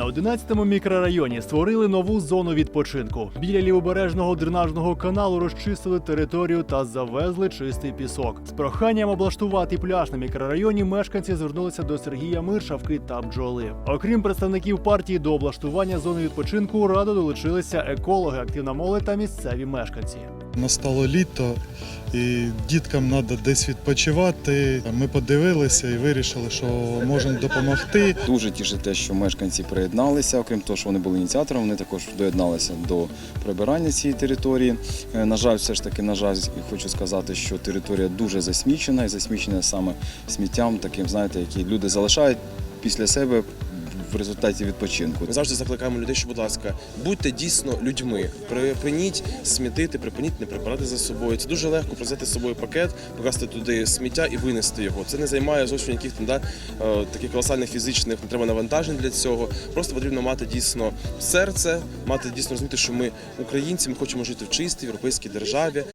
На 11-му мікрорайоні створили нову зону відпочинку. Біля лівобережного дренажного каналу розчистили територію та завезли чистий пісок. З проханням облаштувати пляж на мікрорайоні мешканці звернулися до Сергія Миршавки та бджоли. Окрім представників партії до облаштування зони відпочинку, раду долучилися екологи, активна молодь та місцеві мешканці. Настало літо, і діткам треба десь відпочивати. Ми подивилися і вирішили, що можемо допомогти. Дуже тішить те, що мешканці приєдналися. Окрім того, що вони були ініціатором, вони також доєдналися до прибирання цієї території. Е, На жаль, все ж таки, на жаль, хочу сказати, що територія дуже засмічена і засмічена саме сміттям, таким, знаєте, які люди залишають після себе в результаті відпочинку. Ми завжди закликаємо людей, що, будь ласка, будьте дійсно людьми. Припиніть смітити, припиніть не прибирати за собою. Це дуже легко взяти з собою пакет, покласти туди сміття і винести його. Це не займає зовсім яких там да, е, таких колосальних фізичних не треба навантажень для цього. Просто потрібно мати дійсно серце, мати дійсно розуміти, що ми українці, ми хочемо жити в чистій європейській державі.